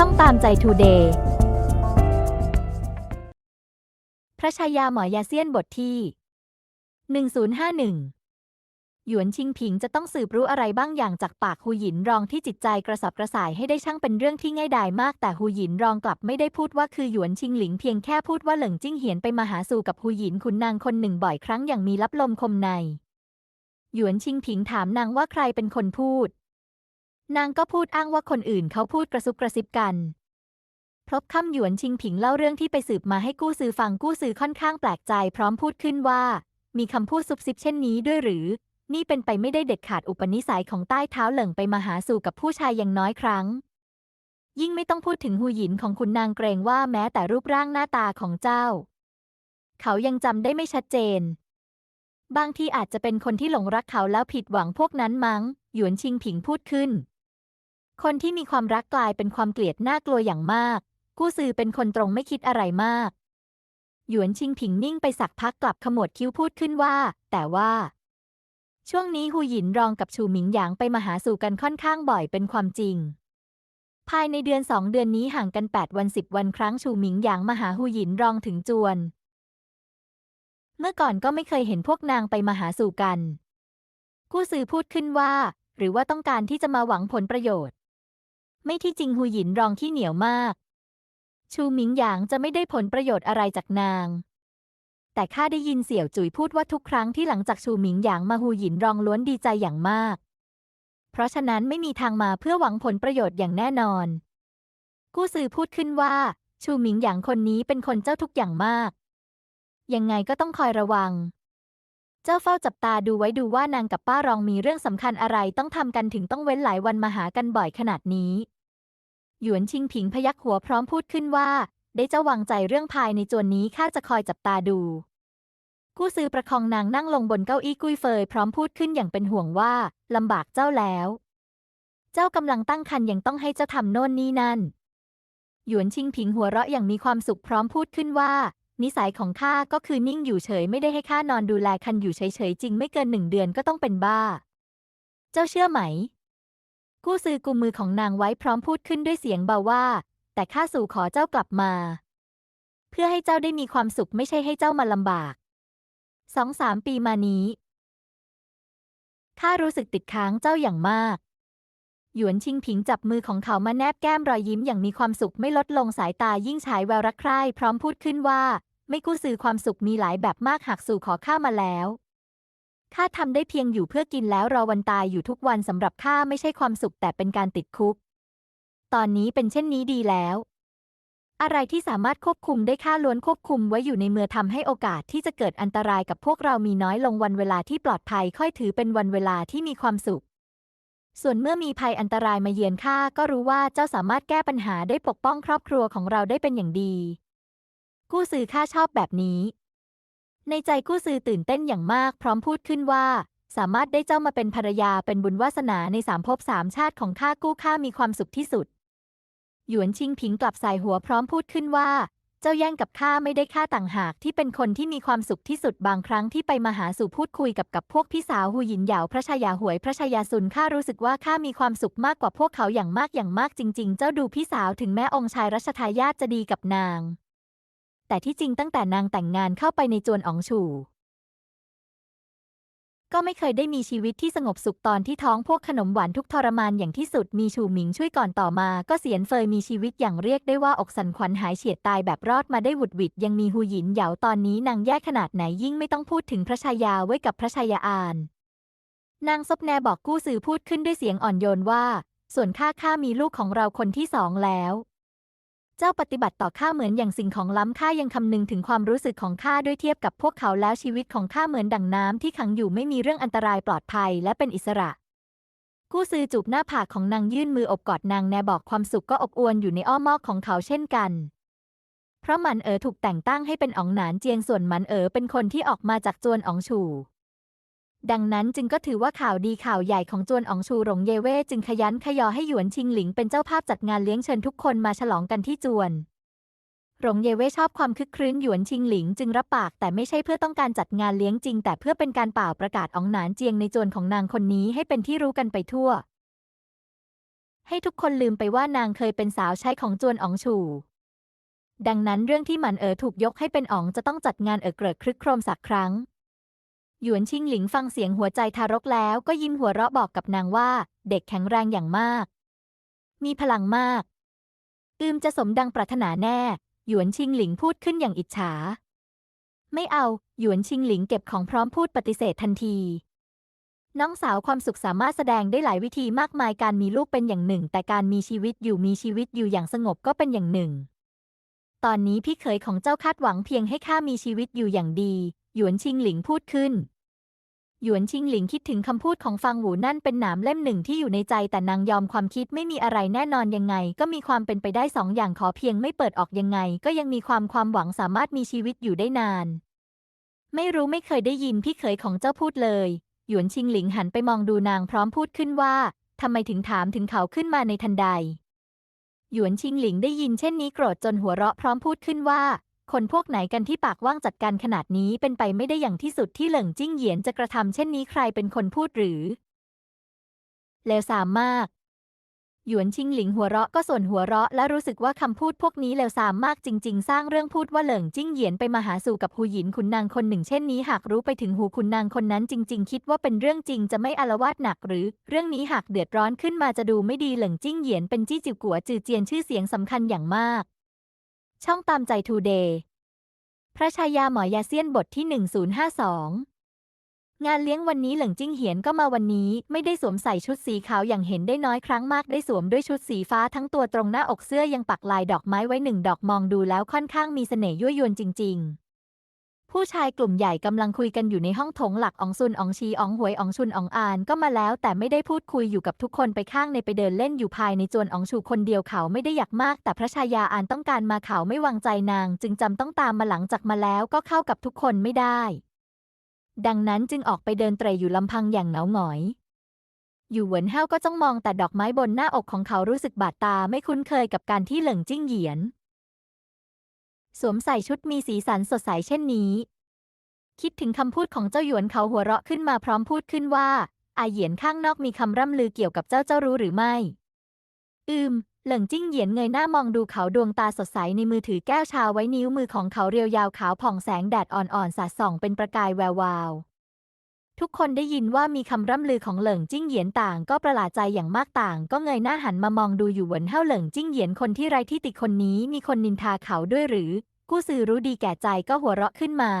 ช่องตามใจทูเดย์พระชายาหมอยาเซียนบทที่ 1051 หยวนชิงผิงจะต้องสืบรู้อะไรบ้างอย่างจากปากหูหยินรองที่จิตใจกระสับกระส่ายให้ได้ช่างเป็นเรื่องที่ง่ายดายมากแต่หูหยินรองกลับไม่ได้พูดว่าคือหยวนชิงหลิงเพียงแค่พูดว่าเหลิงจิ้งเหียนไปมาหาสู่กับหูหยินขุนนางคนหนึ่งบ่อยครั้งอย่างมีลับลมคมในหยวนชิงผิงถามนางว่าใครเป็นคนพูด นางก็พูดอ้างว่าคนอื่นเขาพูดกระซุบกระซิบกัน พบค่ำหยวนชิงผิงเล่าเรื่องที่ไปสืบมาให้กู้ซือฟังกู้ซือค่อนข้างแปลกใจ พร้อมพูดขึ้นว่า มีคำพูดซุบซิบเช่นนี้ด้วยหรือ นี่เป็นไปไม่ได้เด็ดขาดอุปนิสัยของใต้เท้าเหลิงไปมาหาสู่กับผู้ชายอย่างน้อยครั้ง ยิ่งไม่ต้องพูดถึงหูหยินของคุณนางเกรงว่าแม้แต่รูปร่างหน้าตาของเจ้า เขายังจำได้ไม่ชัดเจนบางทีอาจจะเป็นคนที่หลงรักเขาแล้วผิดหวังพวกนั้นมั้ง หยวนชิงผิงพูดขึ้น คนที่มีความรักกลายเป็นความเกลียดน่ากลัวอย่างมาก กู้ซือเป็นคนตรงไม่คิดอะไรมาก หยวนชิงผิงนิ่งไปสักพักกลับขมวดคิ้วพูดขึ้นว่า แต่ว่า ช่วงนี้หูหยินรองกับชูหมิงหยางไปมาหาสู่กันค่อนข้างบ่อยเป็นความจริง ภายในเดือนสองเดือนนี้ห่างกัน 8 วันสิบวันครั้งชูหมิงหยางมาหาหูหยินรองถึงจวน เมื่อก่อนก็ไม่เคยเห็นพวกนางไปมาหาสู่กัน กู้ซือพูดขึ้นว่า หรือว่าต้องการที่จะมาหวังผลประโยชน์ ไม่ที่จริงหูหยินรองที่เหนียวมาก ชูหมิงหยางจะไม่ได้ผลประโยชน์อะไรจากนาง แต่ข้าได้ยินเสี่ยวจุ๋ยพูดว่าทุกครั้งที่หลังจากชูหมิงหยางมาหูหยินรองล้วนดีใจอย่างมาก เพราะฉะนั้นไม่มีทางมาเพื่อหวังผลประโยชน์อย่างแน่นอน กู้ซือพูดขึ้นว่า ชูหมิงหยางคนนี้เป็นคนเจ้าทุกอย่างมาก ยังไงก็ต้องคอยระวังเจ้าเฝ้าจับตาดูไว้ดูว่านางกับป้ารองมีเรื่องสำคัญอะไรต้องทำกันถึงต้องเว้นหลายวันมาหากันบ่อยขนาดนี้ หยวนชิงผิงพยักหัวพร้อมพูดขึ้นว่า ได้เจ้าวางใจเรื่องภายในจวนนี้ข้าจะคอยจับตาดู กู้ซือประคองนางนั่งลงบนเก้าอี้กุ้ยเฟยพร้อมพูดขึ้นอย่างเป็นห่วงว่าลำบากเจ้าแล้ว เจ้ากำลังตั้งครรภ์ยังต้องให้เจ้าทำโน่นนี่นั่น หยวนชิงผิงหัวเราะอย่างมีความสุขพร้อมพูดขึ้นว่า นิสัยของข้าก็คือนิ่งอยู่เฉยไม่ได้ให้ข้านอนดูแลคันอยู่เฉยๆจริงไม่เกินหนึ่งเดือนก็ต้องเป็นบ้า เจ้าเชื่อไหม กู้ซือกุมมือของนางไว้พร้อมพูดขึ้นด้วยเสียงเบาว่า แต่ข้าสู่ขอเจ้ากลับมา เพื่อให้เจ้าได้มีความสุขไม่ใช่ให้เจ้ามาลำบากสองสามปีมานี้ข้ารู้สึกติดค้างเจ้าอย่างมาก หยวนชิงผิงจับมือของเขามาแนบแก้มรอยยิ้มอย่างมีความสุขไม่ลดลงสายตายิ่งฉายแววรักใคร่พร้อมพูดขึ้นว่า ไม่กู้ซือความสุขมีหลายแบบมากหากสู่ขอข้ามาแล้ว ข้าทำได้เพียงอยู่เพื่อกินแล้วรอวันตายอยู่ทุกวันสำหรับข้าไม่ใช่ความสุขแต่เป็นการติดคุก ตอนนี้เป็นเช่นนี้ดีแล้ว อะไรที่สามารถควบคุมได้ข้าล้วนควบคุมไว้อยู่ในมือทำให้โอกาสที่จะเกิดอันตรายกับพวกเรามีน้อยลงวันเวลาที่ปลอดภัยค่อยถือเป็นวันเวลาที่มีความสุข ส่วนเมื่อมีภัยอันตรายมาเยือนข้าก็รู้ว่าเจ้าสามารถแก้ปัญหาได้ปกป้องครอบครัวของเราได้เป็นอย่างดี กู้ซือข้าชอบแบบนี้ ในใจกู้ซือตื่นเต้นอย่างมากพร้อมพูดขึ้นว่า สามารถได้เจ้ามาเป็นภรรยาเป็นบุญวาสนาในสามภพสามชาติของข้ากู้ข้ามีความสุขที่สุด หยวนชิงผิงกลับสายหัวพร้อมพูดขึ้นว่า เจ้าแย่งกับข้าไม่ได้ข้าต่างหากที่เป็นคนที่มีความสุขที่สุดบางครั้งที่ไปมาหาสู่พูดคุยกับกับพวกพี่สาวหูหยินเหยาพระชายาหวยพระชายาซุนข้ารู้สึกว่าข้ามีความสุขมากกว่าพวกเขาอย่างมากอย่างมากจริง ๆ เจ้าดูพี่สาวถึงแม้องค์ชายรัชทายาทจะดีกับนาง แต่ที่จริงตั้งแต่นางแต่งงานเข้าไปในจวนอ๋องฉู่ ก็ไม่เคยได้มีชีวิตที่สงบสุขตอนที่ท้องพวกขนมหวานทุกทรมานอย่างที่สุดมีชูหมิงช่วยก่อนต่อมา ก็เสียนเฟยมีชีวิตอย่างเรียกได้ว่าอกสันขวัญหายเฉียดตายแบบรอดมาได้หวุดหวิดยังมีหูหยินเหยาตอนนี้นางแย่ขนาดไหนยิ่งไม่ต้องพูดถึงพระชายาไว้กับพระชายาอานนางซบแนบอกกู้ซือพูดขึ้นด้วยเสียงอ่อนโยนว่า ส่วนข้าข้ามีลูกของเราคนที่สองแล้ว จ้าปฏิบัติต่อข้าเหมือนอย่างสิ่งของล้ำค่ายังคำนึงถึงความรู้สึกของข้าด้วยเทียบกับพวกเขาแล้วชีวิตของข้าเหมือนดั่งน้ำที่ขังอยู่ไม่มีเรื่องอันตรายปลอดภัยและเป็นอิสระ กู้ซือจูบหน้าผากของนางยื่นมืออบกอดนางแนบอกความสุขก็อบอวลอยู่ในอ้อมอกของเขาเช่นกัน เพราะมันเอ๋อถูกแต่งตั้งให้เป็นอ๋องหนานเจียงส่วนมันเอ๋อเป็นคนที่ออกมาจากจวนอ๋องฉู่ ดังนั้นจึงก็ถือว่าข่าวดีข่าวใหญ่ของจวนอองชูหลงเยเว่จึงขยันขยอให้หยวนชิงหลิงเป็นเจ้าภาพจัดงานเลี้ยงเชิญทุกคนมาฉลองกันที่จวนหลงเยเว่ชอบความคึกครื้นหยวนชิงหลิงจึงรับปากแต่ไม่ใช่เพื่อต้องการจัดงานเลี้ยงจริง แต่เพื่อเป็นการเป่าประกาศอองหนานเจียงในจวนของนางคนนี้ให้เป็นที่รู้กันไปทั่ว ให้ทุกคนลืมไปว่านางเคยเป็นสาวใช้ของจวนอองฉู่ดังนั้นเรื่องที่หมันเอ๋อถูกยกให้เป็นอ๋องจะต้องจัดงานเอ๋อเกริกครึกโครมสักครั้ง หยวนชิงหลิงฟังเสียงหัวใจทารกแล้วก็ยิ้มหัวเราะบอกกับนางว่า เด็กแข็งแรงอย่างมาก มีพลังมาก อืมจะสมดังปรารถนาแน่ หยวนชิงหลิงพูดขึ้นอย่างอิจฉา ไม่เอา หยวนชิงหลิงเก็บของพร้อมพูดปฏิเสธทันที น้องสาวความสุขสามารถแสดงได้หลายวิธีมากมายการมีลูกเป็นอย่างหนึ่ง แต่การมีชีวิตอยู่มีชีวิตอยู่อย่างสงบก็เป็นอย่างหนึ่ง ตอนนี้พี่เขยของเจ้าคาดหวังเพียงให้ข้ามีชีวิตอยู่อย่างดี หยวนชิงหลิงพูดขึ้น หยวนชิงหลิงคิดถึงคำพูดของฟังหูนั่นเป็นหนามเล่มหนึ่งที่อยู่ในใจแต่นางยอมความคิดไม่มีอะไรแน่นอนยังไง ก็มีความเป็นไปได้สองอย่างขอเพียงไม่เปิดออกยังไง ก็ยังมีความความหวังสามารถมีชีวิตอยู่ได้นาน ไม่รู้ไม่เคยได้ยินพี่เขยของเจ้าพูดเลย หยวนชิงหลิงหันไปมองดูนางพร้อมพูดขึ้นว่าทำไมถึงถามถึงเขาขึ้นมาในทันใด หยวนชิงหลิงได้ยินเช่นนี้โกรธจนหัวเราะพร้อมพูดขึ้นว่า คนพวกไหนกันที่ปากว่างจัดการขนาดนี้เป็นไปไม่ได้อย่างที่สุดที่เหลิงจิ้งเหยียนจะกระทำเช่นนี้ใครเป็นคนพูดหรือ เลวทรามมาก หยวนชิงหลิงหัวเราะก็ส่วนหัวเราะ และรู้สึกว่าคำพูดพวกนี้เลวทรามมากจริง ๆ สร้างเรื่องพูดว่าเหลิงจิ้งเหยียนไปมาหาสู่กับหูหยินขุนนางคนหนึ่งเช่นนี้หากรู้ไปถึงหูขุนนางคนนั้นจริง ๆ คิดว่าเป็นเรื่องจริงจะไม่อารวาสหนักหรือ เรื่องนี้หากเดือดร้อนขึ้นมาจะดูไม่ดีเหลิงจิ้งเหยียนเป็นจี้จิ๋วกัวจือเจียนชื่อเสียงสำคัญอย่างมาก ช่องตามใจทูเดย์ พระชายาหมอยาเซียนบทที่ 1052 งานเลี้ยงวันนี้เหลิงจิ้งเหียนก็มาวันนี้ ไม่ได้สวมใส่ชุดสีขาวอย่างเห็นได้น้อยครั้งมากได้สวมด้วยชุดสีฟ้าทั้งตัวตรงหน้าอกเสื้อยังปักลายดอกไม้ไว้หนึ่งดอกมองดูแล้วค่อนข้างมีเสน่ห์ยั่วยวนจริง ๆ ผู้ชายกลุ่มใหญ่กำลังคุยกันอยู่ในห้องโถงหลักอองซุนอองชีอองหวยอองชุนอองอานก็มาแล้ว แต่ไม่ได้พูดคุยอยู่กับทุกคนไปข้างในไปเดินเล่นอยู่ภายในจวนอองชูคนเดียวเขาไม่ได้อยากมาก แต่พระชายาอานต้องการมาเขาไม่วางใจนาง จึงจำต้องตามมาหลังจากมาแล้วก็เข้ากับทุกคนไม่ได้ ดังนั้นจึงออกไปเดินเตรอยู่ลำพังอย่างเหงาหงอยอยู่เหวินเฮาก็จ้องมองแต่ดอกไม้บนหน้าอกของเขารู้สึกบาดตาไม่คุ้นเคยกับการที่เหลิงจิ้งเหยียน สวมใส่ชุดมีสีสันสดใสเช่นนี้ คิดถึงคำพูดของเจ้าหยวนเขาหัวเราะขึ้นมาพร้อมพูดขึ้นว่า อาเหยียนข้างนอกมีคำร่ำลือเกี่ยวกับเจ้าเจ้ารู้หรือไม่ อืม เหลิงจิ้งเหยียนเงยหน้ามองดูเขาดวงตาสดใสในมือถือแก้วชาไว้นิ้วมือของเขาเรียวยาวขาวผ่องแสงแดดอ่อนๆสาดส่องเป็นประกายแวววาว ทุกคนได้ยินว่ามีคำร่ำลือของเหลิงจิ้งเหยียนต่างก็ประหลาดใจอย่างมากต่าง ก็เงยหน้าหันมามองดูอยู่หวนเฮ่าเหลิงจิ้งเหยียนคนที่ไรที่ติคนนี้มีคนนินทาเขาด้วยหรือ กู้ซือรู้ดีแก่ใจก็หัวเราะขึ้นมา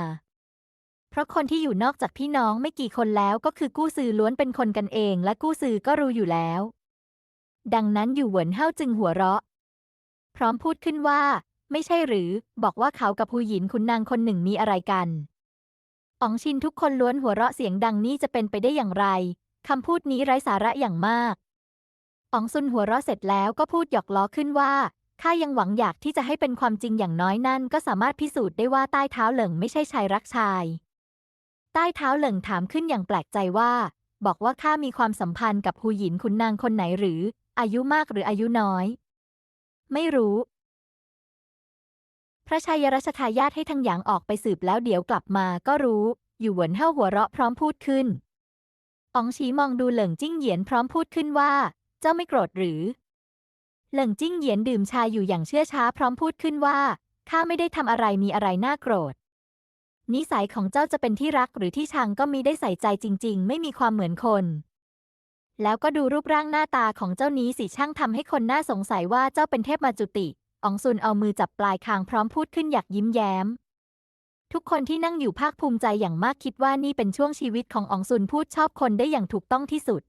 เพราะคนที่อยู่นอกจากพี่น้องไม่กี่คนแล้วก็คือกู้ซือล้วนเป็นคนกันเอง และกู้ซือก็รู้อยู่แล้ว ดังนั้นอยู่หวนเฮ่าจึงหัวเราะ พร้อมพูดขึ้นว่า ไม่ใช่หรือ บอกว่าเขากับผู้หญินคุณนางคนหนึ่งมีอะไรกัน อ๋องชินทุกคนล้วนหัวเราะเสียงดังนี้จะเป็นไปได้อย่างไร คำพูดนี้ไร้สาระอย่างมากอ๋องซุนหัวเราะเสร็จแล้วก็พูดหยอกล้อขึ้นว่าข้ายังหวังอยากที่จะให้เป็นความจริงอย่างน้อยนั่น ก็สามารถพิสูจน์ได้ว่าใต้เท้าเหลิงไม่ใช่ชายรักชาย ใต้เท้าเหลิงถามขึ้นอย่างแปลกใจว่า บอกว่าข้ามีความสัมพันธ์กับหูหยินคุณนางคนไหนหรือ อายุมากหรืออายุน้อย ไม่รู้ พระชายรัชทายาทให้ทางหยางออกไปสืบแล้วเดี๋ยวกลับมาก็รู้ อยู่หวนเฮ่าหัวเราะพร้อมพูดขึ้นอ๋องฉีมองดูเหลิงจิ้งเหยียนพร้อมพูดขึ้นว่า เจ้าไม่โกรธหรือ เหลิงจิ้งเหยียนดื่มชาอยู่อย่างเชื่อช้าพร้อมพูดขึ้นว่าข้าไม่ได้ทำอะไรมีอะไรน่าโกรธ นิสัยของเจ้าจะเป็นที่รักหรือที่ชังก็มีได้ใส่ใจจริง ๆ ไม่มีความเหมือนคน แล้วก็ดูรูปร่างหน้าตาของเจ้านี้สิช่างทำให้คนน่าสงสัยว่าเจ้าเป็นเทพมาจุติ อองซุนเอามือจับปลายคางพร้อมพูดขึ้นอยากยิ้มแย้ม ทุกคนที่นั่งอยู่ภาคภูมิใจอย่างมากคิดว่านี่เป็นช่วงชีวิตของอองซุนพูดชอบคนได้อย่างถูกต้องที่สุด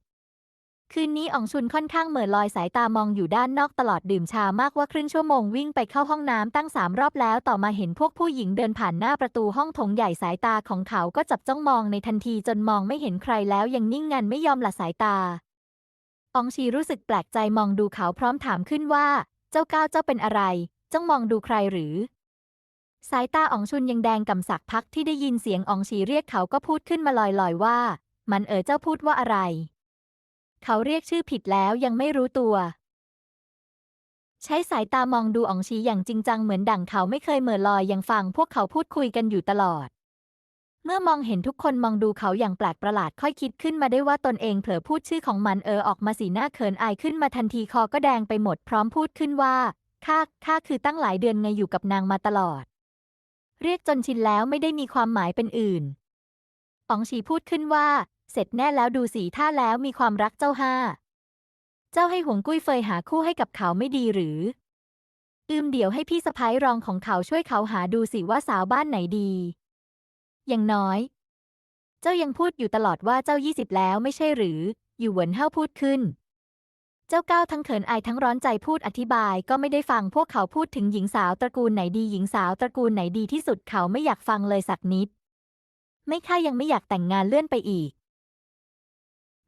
คืนนี้อองชุนค่อนข้างเหม่อลอยสายตามองอยู่ด้านนอกตลอดดื่มชามากว่าครึ่งชั่วโมงวิ่งไปเข้าห้องน้ำตั้งสามรอบแล้วต่อมาเห็นพวกผู้หญิงเดินผ่านหน้าประตูห้องโถงใหญ่สายตาของเขาก็จับจ้องมองในทันทีจนมองไม่เห็นใครแล้วยังนิ่งงันไม่ยอมละสายตาอองชีรู้สึกแปลกใจมองดูเขาพร้อมถามขึ้นว่า จ้าก้าวเจ้าเป็นอะไร จ้องมองดูใครหรือ สายตาอองชุนยังแดงกำสักพักที่ได้ยินเสียงอองชีเรียกเขาก็พูดขึ้นมาลอยๆว่า มันเอ๋อเจ้าพูดว่าอะไร เขาเรียกชื่อผิดแล้วยังไม่รู้ตัว ใช้สายตามองดูอองชีอย่างจริงจังเหมือนดั่งเขาไม่เคยเหม่อลอยยังฟังพวกเขาพูดคุยกันอยู่ตลอด เมื่อมองเห็นทุกคนมองดูเขาอย่างแปลกประหลาดค่อยคิดขึ้นมาได้ว่าตนเองเผลอพูดชื่อของมันเออออกมาสีหน้าเขินอายขึ้นมาทันทีคอก็แดงไปหมดพร้อมพูดขึ้นว่าข้าข้าคือตั้งหลายเดือนไงอยู่กับนางมาตลอด เรียกจนชินแล้วไม่ได้มีความหมายเป็นอื่นอ๋องฉีพูดขึ้นว่า เสร็จแน่แล้วดูสีท่าแล้วมีความรักเจ้าห้า เจ้าให้หวงกุ้ยเฟยหาคู่ให้กับเขาไม่ดีหรือ อืมเดี๋ยวให้พี่สะพ้ายรองของเขาช่วยเขาหาดูสิว่าสาวบ้านไหนดี อย่างน้อย เจ้ายังพูดอยู่ตลอดว่าเจ้ายี่สิบแล้วไม่ใช่หรือ อยู่เหวินเฮาพูดขึ้น เจ้าก้าวทั้งเขินอายทั้งร้อนใจพูดอธิบายก็ไม่ได้ฟังพวกเขาพูดถึงหญิงสาวตระกูลไหนดีหญิงสาวตระกูลไหนดีที่สุดเขาไม่อยากฟังเลยสักนิด ไม่ค่ายังไม่อยากแต่งงานเลื่อนไปอีก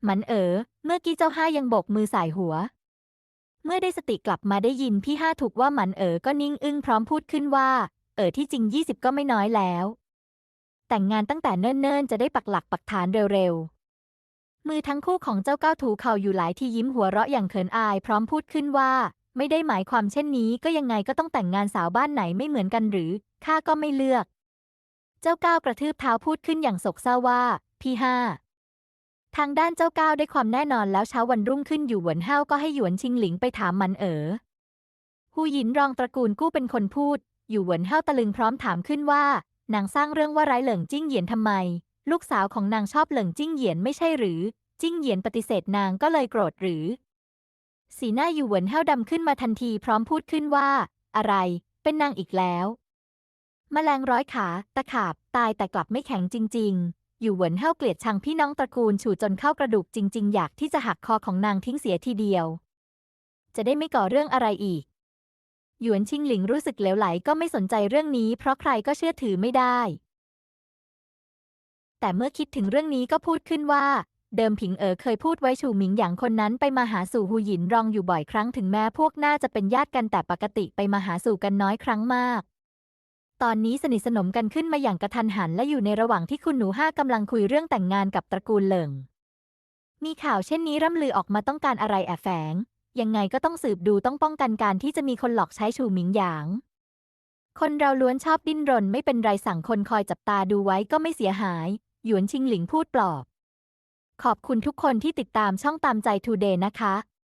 มันเอ๋อเมื่อกี้เจ้าห้ายังโบกมือสายหัวเมื่อได้สติกลับมาได้ยินพี่ห้าถูกว่าหมันเอ๋อก็นิ่งอึ้งพร้อมพูดขึ้นว่า เอ๋อที่จริงยี่สิบก็ไม่น้อยแล้ว แต่งงานตั้งแต่เนิ่นๆ จะได้ปักหลักปักฐานเร็วๆ มือทั้งคู่ของเจ้าก้าวถูเข่าอยู่หลายที่ยิ้มหัวเราะอย่างเขินอายพร้อมพูดขึ้นว่า ไม่ได้หมายความเช่นนี้ก็ยังไงก็ต้องแต่งงานสาวบ้านไหนไม่เหมือนกันหรือข้าก็ไม่เลือก เจ้าก้าวกระทืบเท้าพูดขึ้นอย่างโศกเศร้าว่า พี่ห้าทางด้านเจ้าก้าวได้ความแน่นอนแล้วเช้าวันรุ่งขึ้นอยู่หวนเฮาก็ให้หยวนชิงหลิงไปถามมันเอ๋อฮูหยินรองตระกูลกู้เป็นคนพูด อยู่หวนเฮาตะลึงพร้อมถามขึ้นว่า นางสร้างเรื่องว่าร้ายเหลิงจิ้งเหยียนทำไม ลูกสาวของนางชอบเหลิงจิ้งเหยียนไม่ใช่หรือ จิ้งเหยียนปฏิเสธนางก็เลยโกรธหรือ สีหน้าอยู่เหวินเฮาดำขึ้นมาทันทีพร้อมพูดขึ้นว่า อะไร เป็นนางอีกแล้วมแมลงร้อยขาตะขาบ ตายแต่กลับไม่แข็งจริง ๆ อยู่เหวินเฮาเกลียดชังพี่น้องตระกูลฉู่จนเข้ากระดูกจริง ๆ อยากที่จะหักคอของนางทิ้งเสียทีเดียว จะได้ไม่ก่อเรื่องอะไรอีก หยวนชิงหลิงรู้สึกเหลวไหลก็ไม่สนใจเรื่องนี้ เพราะใครก็เชื่อถือไม่ได้ แต่เมื่อคิดถึงเรื่องนี้ก็พูดขึ้นว่า เดิมผิงเอ๋อเคยพูดไว้ฉูหมิงหยางคนนั้นไปมาหาสู่หูหยินรองอยู่บ่อยครั้งถึงแม้พวกน่าจะเป็นญาติกันแต่ปกติไปมาหาสู่กันน้อยครั้งมาก ตอนนี้สนิทสนมกันขึ้นมาอย่างกระทันหันและอยู่ในระหว่างที่คุณหนูห้ากำลังคุยเรื่องแต่งงานกับตระกูลเหลิงมีข่าวเช่นนี้ร่ำลือออกมาต้องการอะไรแอบแฝง ยังไงก็ต้องสืบดูต้องป้องกันการที่จะมีคนหลอกใช้ชูหมิงหยาง คนเราล้วนชอบดิ้นรนไม่เป็นไรสั่งคนคอยจับตาดูไว้ก็ไม่เสียหาย หยวนชิงหลิงพูดปลอบ ขอบคุณทุกคนที่ติดตามช่องตามใจทูเดย์นะคะ